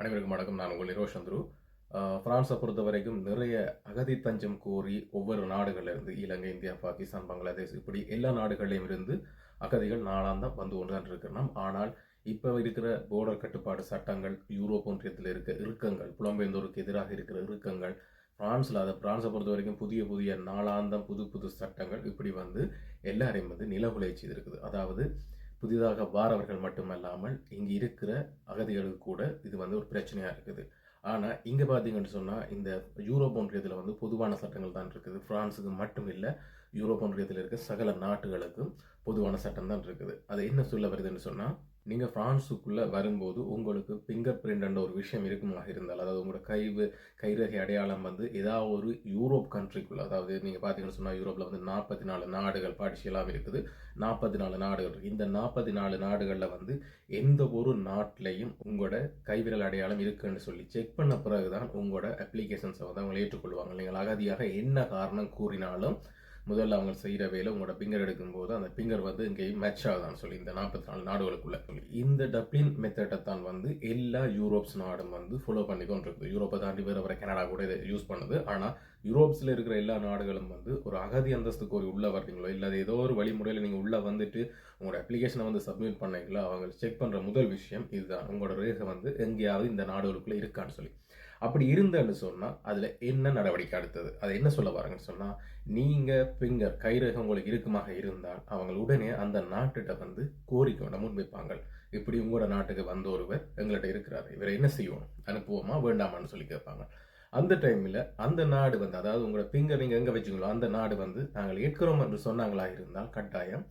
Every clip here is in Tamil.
அனைவருக்கும் வணக்கம். நான் உங்கள் நிரோஷ் சந்துரு. பிரான்ஸை பொறுத்த வரைக்கும் நிறைய அகதி தஞ்சம் கோரி ஒவ்வொரு நாடுகளிலிருந்து இலங்கை இந்தியா பாகிஸ்தான் பங்களாதேஷ் இப்படி எல்லா நாடுகளிலும் இருந்து அகதிகள் நாளாந்தம் வந்து கொண்டு இருக்கிறோம் ஆனால் இப்போ இருக்கிற போர்டர் கட்டுப்பாடு சட்டங்கள் யூரோப் ஒன்றியத்தில் இருக்க இறுக்கங்கள் புலம்பெயர்ந்தோருக்கு எதிராக இருக்கிற இறுக்கங்கள் பிரான்ஸில் அதை பிரான்ஸை பொறுத்த வரைக்கும் புதிய புதிய நாளாந்தம் புது புது சட்டங்கள் இப்படி வந்து எல்லாரையும் வந்து நிலகுலை செய்திருக்குது. அதாவது புதிதாக வாரவர்கள் மட்டுமல்லாமல் இங்கே இருக்கிற அகதிகளுக்கு கூட இது வந்து ஒரு பிரச்சனையாக இருக்குது. ஆனால் இங்கே பார்த்தீங்கன்னு சொன்னால் இந்த யூரோப் ஒன்றியத்தில் வந்து பொதுவான சட்டங்கள் தான் இருக்குது. ஃப்ரான்ஸுக்கு மட்டும் இல்லை யூரோப் ஒன்றியத்தில் இருக்க சகல நாட்டுகளுக்கும் பொதுவான சட்டம் தான் இருக்குது. அது என்ன சொல்ல வருதுன்னு சொன்னால் நீங்கள் ஃப்ரான்ஸுக்குள்ளே வரும்போது உங்களுக்கு ஃபிங்கர் பிரிண்ட்ன்ற ஒரு விஷயம் இருக்குமாக இருந்தால் அதாவது உங்களோட கைவு கைரேகை அடையாளம் வந்து ஏதாவது ஒரு யூரோப் கண்ட்ரிக்குள்ளே அதாவது நீங்கள் பார்த்தீங்கன்னு சொன்னால் யூரோப்பில் வந்து நாற்பத்தி நாலு நாடுகள் பார்ட்டிஷியலாக இருக்குது. நாற்பத்தி நாலு நாடுகள் இந்த நாற்பத்தி நாலு நாடுகளில் வந்து எந்த ஒரு நாட்டிலையும் உங்களோட கைவிரல் அடையாளம் இருக்குன்னு சொல்லி செக் பண்ண பிறகு தான் உங்களோட அப்ளிகேஷன்ஸை வந்து அவங்க ஏற்றுக்கொள்வாங்க. நீங்கள் அகதியாக என்ன காரணம் கூறினாலும் முதல்ல அவங்க செய்கிற வேலை உங்களோட பிங்கர் எடுக்கும்போது அந்த பிங்கர் வந்து இங்கேயும் மேட்ச் ஆகுதான்னு சொல்லி இந்த நாற்பத்தி நாலு நாடுகளுக்குள்ள. சொல்லி இந்த டப்ளின் மெத்தடை தான் வந்து எல்லா யூரோப்ஸ் நாடும் வந்து ஃபாலோ பண்ணி கொண்டிருக்குது யூரோப்பை தாண்டி வேறு வர கனடா கூட இதை யூஸ் பண்ணுது. ஆனால் யூரோப்ஸில் இருக்கிற எல்லா நாடுகளும் வந்து ஒரு அகதி அந்தஸ்துக்கு ஒரு உள்ளே வர்றீங்களோ இல்லை ஏதோ ஒரு வழிமுறையில் நீங்கள் உள்ளே வந்துட்டு உங்களோட அப்ளிகேஷனை வந்து சப்மிட் பண்ணீங்களோ அவங்க செக் பண்ணுற முதல் விஷயம் இதுதான். உங்களோட ரேகை வந்து எங்கேயாவது இந்த நாடுகளுக்குள்ளே இருக்கான்னு சொல்லி. அப்படி இருந்தேன்னு சொன்னால் அதில் என்ன நடவடிக்கை அடுத்தது? அதை என்ன சொல்ல வராங்கன்னு சொன்னால் நீங்கள் பிங்கர் கைரேகை உங்களுக்கு இருக்குமாக இருந்தால் அவங்க உடனே அந்த நாட்டுகிட்ட வந்து கோரிக்கை ஒன்று முன்வைப்பாங்க இப்படி உங்களோட நாட்டுக்கு வந்த ஒருவர் எங்கள்கிட்ட இருக்கிறாரு. இவரை என்ன செய்வோம்? அனுப்புவோமா? வேண்டாமான்னு சொல்லி கேட்பாங்க. அந்த டைமில் அந்த நாடு வந்து அதாவது உங்களோட பிங்கர் நீங்கள் எங்கே வச்சுங்களோ அந்த நாடு வந்து நாங்கள் ஏற்கிறோம் என்று சொன்னாங்களா இருந்தால் கட்டாயம்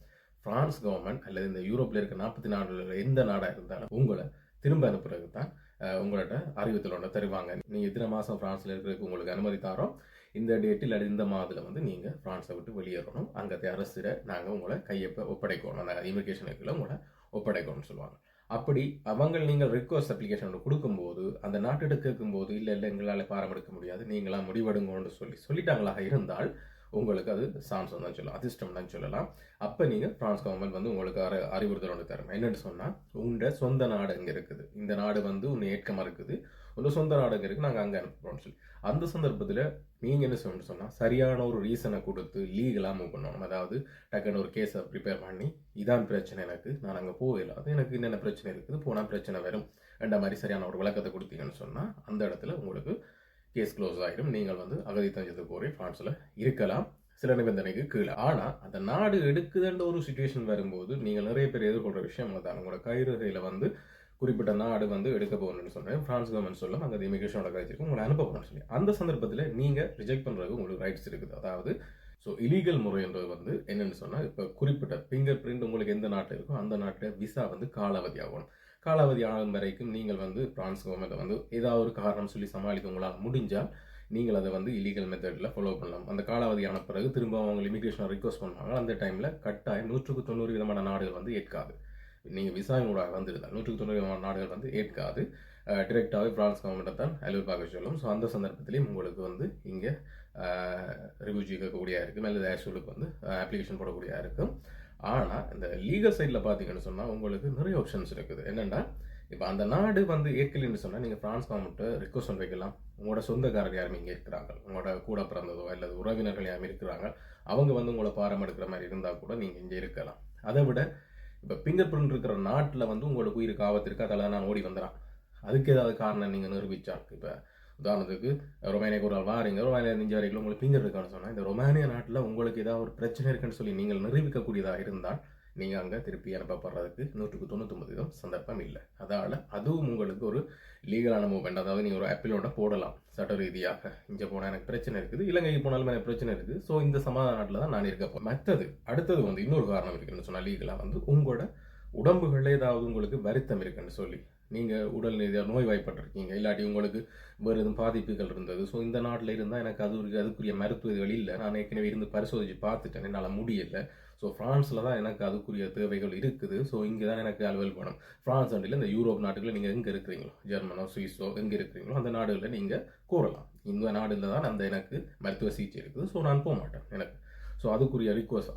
ஃப்ரான்ஸ் கவர்மெண்ட் அல்லது இந்த யூரோப்பில் இருக்க நாற்பத்தி நாடுல எந்த நாடாக இருந்தாலும் உங்களை திரும்ப அனுப்புறதுக்கு தான் அஹ், உங்களோட அறிவித்தல் ஒன்று தருவாங்க. நீங்கள் இத்தனை மாதம் ஃப்ரான்ஸில் இருக்கிறதுக்கு உங்களுக்கு அனுமதி தாரோம். இந்த டேட்டில் அல்லது இந்த மாதத்தில் வந்து நீங்கள் ஃப்ரான்ஸை விட்டு வெளியேறணும். அங்கே அரசிட நாங்கள் உங்களை கையொப்ப ஒப்படைக்கணும். அந்த இமிகிரேஷனுக்குள்ள உங்களை ஒப்படைக்கணும்னு சொல்லுவாங்க. அப்படி அவங்க நீங்கள் ரிக்வஸ்ட் அப்ளிகேஷன் கொடுக்கும்போது அந்த நாட்டுக்கு கேட்கும்போது இல்லை இல்லை எங்களால் பாரம் எடுக்க முடியாது. நீங்களாம் முடிவெடுங்கன்னு சொல்லி சொல்லிட்டாங்களாக இருந்தால் உங்களுக்கு அது சான்ஸ் தான் சொல்லலாம் அதிர்ஷ்டம் தான் சொல்லலாம். அப்போ நீங்கள் ஃப்ரான்ஸ் கவர்மெண்ட் வந்து உங்களுக்கு அறி அறிவுறுத்தல் ஒன்று தரும். என்னென்னு சொன்னால் உங்களோட சொந்த நாடு இங்கே இருக்குது. இந்த நாடு வந்து உன்னை ஏற்கமாக இருக்குது. உங்களோட சொந்த நாடு அங்கே இருக்குது நாங்கள் அங்கே அனுப்புகிறோம்னு சொல்லி. அந்த சந்தர்ப்பத்தில் நீங்கள் என்ன சொல்லணும்னு சொன்னால் சரியான ஒரு ரீசனை கொடுத்து லீகலாக மூவ் பண்ணணும். அதாவது டக்குன்னு ஒரு கேஸை ப்ரிப்பேர் பண்ணி இதான் பிரச்சனை எனக்கு நான் அங்கே போகல அது எனக்கு என்னென்ன பிரச்சனை இருக்குது போனால் பிரச்சனை வரும். என்ற மாதிரி சரியான ஒரு விளக்கத்தை கொடுத்தீங்கன்னு சொன்னால் அந்த இடத்துல உங்களுக்கு கேஸ் க்ளோஸ் ஆகிடும் நீங்கள் வந்து அகதி தஞ்சத்து கோரி ஃப்ரான்ஸில் இருக்கலாம். சில நிபந்தனைக்கு கீழே. ஆனால் அந்த நாடு எடுக்குதுன்ற ஒரு சுச்சுவேஷன் வரும்போது நீங்கள் நிறைய பேர் எதிர்கொள்கிற விஷயம் தான் உங்களோட கைரகையில் வந்து குறிப்பிட்ட நாடு வந்து எடுக்க போகணும்னு சொல்கிறேன் ஃப்ரான்ஸ் கவர்மெண்ட் சொல்லும் அங்கே இமிகிரேஷனோட கழிச்சிருக்கு உங்களை அனுப்ப போகணும்னு சொல்லி. அந்த சந்தர்ப்பத்தில் நீங்கள் ரிஜெக்ட் பண்ணுறதுக்கு உங்களுக்கு ரைட்ஸ் இருக்குது. அதாவது ஸோ இலீகல் முறைன்றது வந்து என்னென்னு சொன்னால் இப்போ குறிப்பிட்ட ஃபிங்கர் பிரிண்ட் உங்களுக்கு எந்த நாட்டில் இருக்கோ அந்த நாட்டில் விசா வந்து காலாவதி ஆகணும். காலாவதி ஆகும் வரைக்கும் நீங்கள் வந்து பிரான்ஸ் கவர்மெண்ட்டை வந்து ஏதாவது ஒரு காரணம் சொல்லி சமாளிக்க உங்களால் முடிஞ்சால் நீங்கள் அதை வந்து இல்லீகல் மெத்தடில் ஃபாலோ பண்ணலாம். அந்த காலாவதி ஆன பிறகு திரும்ப அவங்க இமிகிரேஷனை ரிக்வஸ்ட் பண்ணுவாங்க. அந்த டைமில் கட்டாயம் நூற்றுக்கு தொண்ணூறு விதமான நாடுகள் வந்து ஏற்காது. நீங்கள் விசாவின் ஊடாக வந்துருந்தால் நூற்றுக்கு தொண்ணூறு விதமான நாடுகள் வந்து ஏற்காது. டிரெக்டாகவே பிரான்ஸ் கவர்மெண்ட்டை தான் அலுவல் பார்க்க சொல்லும். ஸோ அந்த சந்தர்ப்பத்திலையும் உங்களுக்கு வந்து இங்கே ரிவ்யூஜி கேட்கக்கூடியா இருக்கும். அல்லது ஆக்சுவலுக்கு வந்து அப்ளிகேஷன் போடக்கூடியா இருக்கும். ஆனால் இந்த லீகல் சைடில் பார்த்தீங்கன்னு சொன்னால் உங்களுக்கு நிறைய ஆப்ஷன்ஸ் இருக்குது. என்னென்னா இப்போ அந்த நாடு வந்து ஏற்கலன்னு சொன்னால் நீங்கள் ஃப்ரான்ஸ் கவர்மெண்ட்டு ரிக்வஸ்ட் வைக்கலாம். உங்களோட சொந்தக்காரர் யாரும் இங்கே இருக்கிறாங்க. உங்களோட கூட பிறந்ததோ அல்லது உறவினர்கள் யாரும் இருக்கிறாங்க. அவங்க வந்து உங்களை பாரம் எடுக்கிற மாதிரி இருந்தால் கூட நீங்கள் இங்கே இருக்கலாம். அதை விட இப்போ ஃபிங்கர் பிரிண்ட் இருக்கிற நாட்டில் வந்து உங்களுக்கு உயிருக்கு ஆபத்து இருக்கு. நான் ஓடி வந்துடறான். அதுக்கு ஏதாவது காரணம் நீங்கள் நிரூபிச்சால் இப்போ உதாரணத்துக்கு ரொமானியா ஒரு ஆள் வாரீங்க ரொமானியா இருந்து வரைக்கும் உங்களுக்கு பிஞ்சர் இருக்கான்னு சொன்னால் இந்த ரொமானியா நாட்டில் உங்களுக்கு ஏதாவது ஒரு பிரச்சனை இருக்குன்னு சொல்லி நீங்கள் நிரூபிக்கக்கூடியதாக இருந்தால் நீங்கள் அங்கே திருப்பி அனுப்பப்படுறதுக்கு நூற்றுக்கு தொண்ணூற்றி வீதம் சந்தர்ப்பம் இல்லை. அதால் அதுவும் உங்களுக்கு ஒரு லீகலான மூவ்மெண்ட் அதாவது நீங்கள் ஒரு அப்பீலோட போடலாம். சட்ட ரீதியாக இங்கே போனால் எனக்கு பிரச்சனை இருக்குது இலங்கைக்கு போனாலும் எனக்கு பிரச்சனை இருக்குது ஸோ இந்த சமாதான நாட்டில் தான் நான் இருக்க போகிறேன் மற்றது அடுத்தது வந்து இன்னொரு காரணம் இருக்குன்னு சொன்னால் லீகலாக வந்து உங்களோட உடம்புகளில் ஏதாவது உங்களுக்கு வருத்தம் இருக்குன்னு சொல்லி நீங்கள் உடல் ரீதியாக நோய் வாய்ப்பட்டிருக்கீங்க இல்லாட்டி உங்களுக்கு வேறு எதுவும் பாதிப்புகள் இருந்தது. ஸோ இந்த நாட்டில் இருந்தால் எனக்கு அது அதுக்குரிய மருத்துவ இதுகள் இல்லை. நான் ஏற்கனவே இருந்து பரிசோதித்து பார்த்துட்டேன். என்னால் முடியலை. ஸோ ஃப்ரான்ஸில் தான் எனக்கு அதுக்குரிய தேவைகள் இருக்குது. ஸோ இங்கே தான் எனக்கு அலுவல் பணம். ஃப்ரான்ஸ் அண்டில் இந்த யூரோப் நாட்டுகளில் நீங்கள் எங்கே இருக்கிறீங்களோ? ஜெர்மனோ சுவிஸோ எங்கே இருக்கிறீங்களோ? அந்த நாடுகளில் நீங்கள் கூறலாம் இந்த நாடில் தான் அந்த எனக்கு மருத்துவ சிகிச்சை இருக்குது. ஸோ நான் போக மாட்டேன் எனக்கு. ஸோ அதுக்குரிய ரிக்வஸ்ட்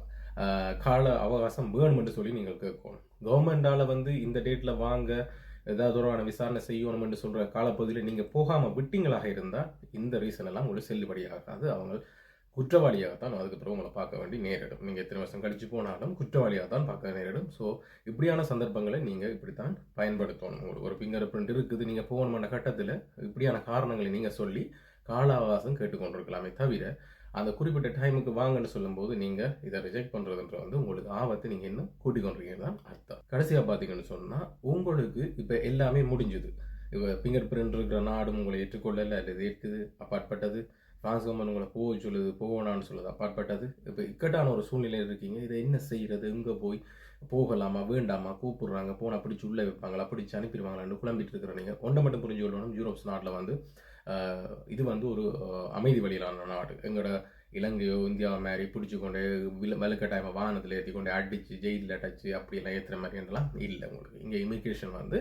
கால அவகாசம் வேணும்னு சொல்லி நீங்கள் கேட்கணும். கவர்மெண்டால் வந்து இந்த டேட்டில் வாங்க ஏதாவது தொடர்பான விசாரணை செய்யணும் என்று சொல்கிற காலப்பகுதியில் நீங்கள் போகாமல் விட்டீங்களாக இருந்தால் இந்த ரீசன் எல்லாம் உங்களுக்கு செல்லுபடியாகாது. அவங்க குற்றவாளியாகத்தான் அதுக்கு பிறகு உங்களை பார்க்க வேண்டி நேரிடும். நீங்கள் எத்தனை வருஷம் கழிச்சு போனாலும் குற்றவாளியாக தான் பார்க்க நேரிடும். ஸோ இப்படியான சந்தர்ப்பங்களை நீங்கள் இப்படித்தான் பயன்படுத்தணும். உங்களுக்கு ஒரு ஃபிங்கர் பிரிண்ட் இருக்குது நீங்கள் போகணுமான கட்டத்தில் இப்படியான காரணங்களை நீங்கள் சொல்லி கால அவகாசம் கேட்டுக்கொண்டிருக்கலாமே தவிர அந்த குறிப்பிட்ட டைமுக்கு வாங்கன்னு சொல்லும்போது நீங்கள் இதை ரிஜெக்ட் பண்ணுறதுன்ற வந்து உங்களுக்கு ஆபத்தை நீங்கள் இன்னும் கூட்டிக் கொண்டிருக்கீங்க தான் அர்த்தம். கடைசியாக பார்த்தீங்கன்னு சொன்னால் உங்களுக்கு இப்போ எல்லாமே முடிஞ்சுது. இப்போ ஃபிங்கர் பிரிண்ட் இருக்கிற நாடும் உங்களை ஏற்றுக்கொள்ளலை அல்லது ஏற்குது அப்பாற்பட்டது. பிரான்ஸ் கவர்மெண்ட் உங்களை போக சொல்லுது போகணான்னு சொல்லுது அப்பாற்பட்டது. இப்போ இக்கட்டான ஒரு சூழ்நிலையில் இருக்கீங்க. இதை என்ன செய்கிறது எங்கே போய் போகலாமா? வேண்டாமா? கூப்பிடுறாங்க. போனால் பிடிச்சி உள்ளே வைப்பாங்களா? பிடிச்சி அனுப்பிடுவாங்களான்னு குழம்பிட்டு இருக்கிற நீங்கள் ஒன்றை மட்டும் புரிஞ்சு கொள்ளணும். யூரோப்ஸ் நாட்டில் வந்து இது வந்து ஒரு அமைதி வழியிலான நாடு. எங்களோட இலங்கையோ இந்தியா மாதிரி பிடிச்சி கொண்டு வில வலுக்கட்டாயமாக வாகனத்தில் ஏற்றி கொண்டு அடித்து ஜெயிலில் அடைச்சி அப்படிலாம் ஏற்றுற மாதிரிலாம் இல்லை உங்களுக்கு. இங்கே இமிக்ரேஷன் வந்து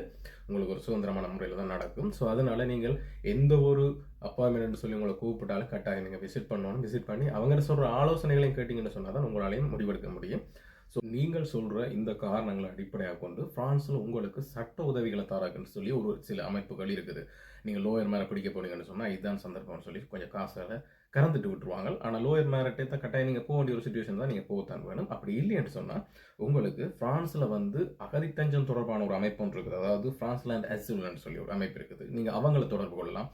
உங்களுக்கு ஒரு சுதந்திரமான முறையில் தான் நடக்கும். ஸோ அதனால் நீங்கள் எந்த ஒரு அப்பாயின்மெண்ட் சொல்லி உங்களை கூப்பிட்டாலும் கட்டாயம் நீங்கள் விசிட் பண்ணணும். விசிட் பண்ணி அவங்க சொல்கிற ஆலோசனைகளையும் கேட்டிங்கன்னு சொன்னால் தான் உங்களாலையும் முடிவெடுக்க முடியும். ஸோ நீங்கள் சொல்கிற இந்த காரணங்களை அடிப்படையாக கொண்டு பிரான்ஸில் உங்களுக்கு சட்ட உதவிகளை தராங்கன்னு சொல்லி ஒரு சில அமைப்புகள் இருக்குது. நீங்கள் லோயர் மேலே பிடிக்க போனீங்கன்னு சொன்னால் இதுதான் சந்தர்ப்பம்னு சொல்லி கொஞ்சம் காசுகளை கறந்துட்டு விட்டுருவாங்க. ஆனால் லோயர் மேரிட்டே தான் கட்டாயம் நீங்கள் போக வேண்டிய ஒரு சுச்சுவேஷன் தான் நீங்கள் போகத்தான் வேணும். அப்படி இல்லைன்னு சொன்னால் உங்களுக்கு ஃப்ரான்ஸில் வந்து அகதித்தஞ்சம் தொடர்பான ஒரு அமைப்பு ஒன்று இருக்குது. அதாவது பிரான்ஸ் லேண்ட் அசில்னு சொல்லி ஒரு அமைப்பு இருக்குது. நீங்கள் அவங்கள தொடர்பு கொள்ளலாம்.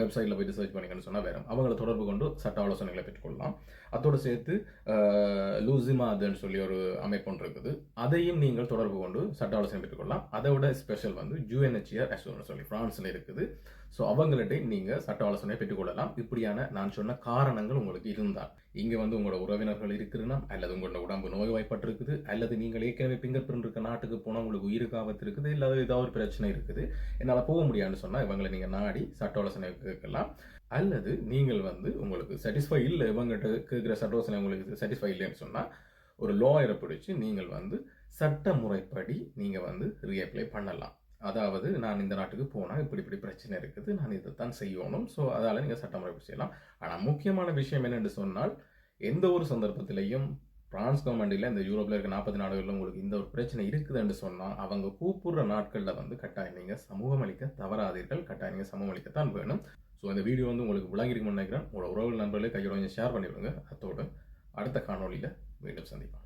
வெப்சைட்டில் போயிட்டு சர்ச் பண்ணீங்கன்னு சொன்னால் வேறு. அவங்கள தொடர்பு கொண்டு சட்ட ஆலோசனைகளை பெற்றுக்கொள்ளலாம். அதோடு சேர்த்து லூசிமா அதுன்னு சொல்லி ஒரு அமைப்பு ஒன்று இருக்குது. அதையும் நீங்கள் தொடர்பு கொண்டு சட்ட ஆலோசனை பெற்றுக்கொள்ளலாம். அதை விட ஸ்பெஷல் வந்து ஜூஎன்ஹெச்ஆர் அசோன்னு சொல்லி ஃப்ரான்ஸில் இருக்குது. ஸோ அவங்கள்ட்ட நீங்கள் சட்ட ஆலோசனை பெற்றுக்கொள்ளலாம். இப்படியான நான் சொன்ன காரணங்கள் உங்களுக்கு இருந்தால். இங்கே வந்து உங்களோட உறவினர்கள் இருக்குதுன்னா அல்லது உங்களோட உடம்பு நோய்வாய்ப்பட்டிருக்குது அல்லது நீங்கள் ஏற்கனவே பிங்கர் பிரிண்ட் இருக்க நாட்டுக்கு போனால் உங்களுக்கு உயிருக்கு ஆபத்து இருக்குது இல்லாத ஏதாவது ஒரு பிரச்சனை இருக்குது. என்னால் போக முடியாதுன்னு சொன்னால் இவங்களை நீங்கள் நாடி சட்ட ஆலோசனை கேட்கலாம். அல்லது நீங்கள் வந்து உங்களுக்கு சாட்டிஸ்ஃபை இல்லை இவங்ககிட்ட கேட்குற சட்ட ஆலோசனை உங்களுக்கு சாட்டிஸ்ஃபை இல்லைன்னு சொன்னால் ஒரு லாயரை பிடிச்சி நீங்கள் வந்து சட்ட முறைப்படி நீங்கள் வந்து ரீஅப்ளை பண்ணலாம். அதாவது நான் இந்த நாட்டுக்கு போனால் இப்படி இப்படி பிரச்சனை இருக்குது நான் இதை தான் செய்யணும். ஸோ அதால் நீங்கள் சட்டமுறை செய்யலாம். ஆனால் முக்கியமான விஷயம் என்னென்று சொன்னால் எந்த ஒரு சந்தர்ப்பத்திலையும் பிரான்ஸ் கவர்மெண்ட்டில் இந்த யூரோப்பில் இருக்க நாற்பது நாடுகளில் உங்களுக்கு இந்த ஒரு பிரச்சனை இருக்குதுன்னு சொன்னால் அவங்க கூப்பிடுற நாட்களில் வந்து கட்டாயம் நீங்கள் சமூகம் அளிக்க தவறாதீர்கள். கட்டாயம் நீங்கள் சமூகம் அளிக்கத்தான் வேணும். ஸோ இந்த வீடியோ வந்து உங்களுக்கு விளங்கிருக்கும்னு நினைக்கிறேன். உங்களோட உறவு நண்பர்களே கையோட கொஞ்சம் ஷேர் பண்ணிவிடுங்க. அத்தோடு அடுத்த காணொளியில் மீண்டும் சந்திப்போம்.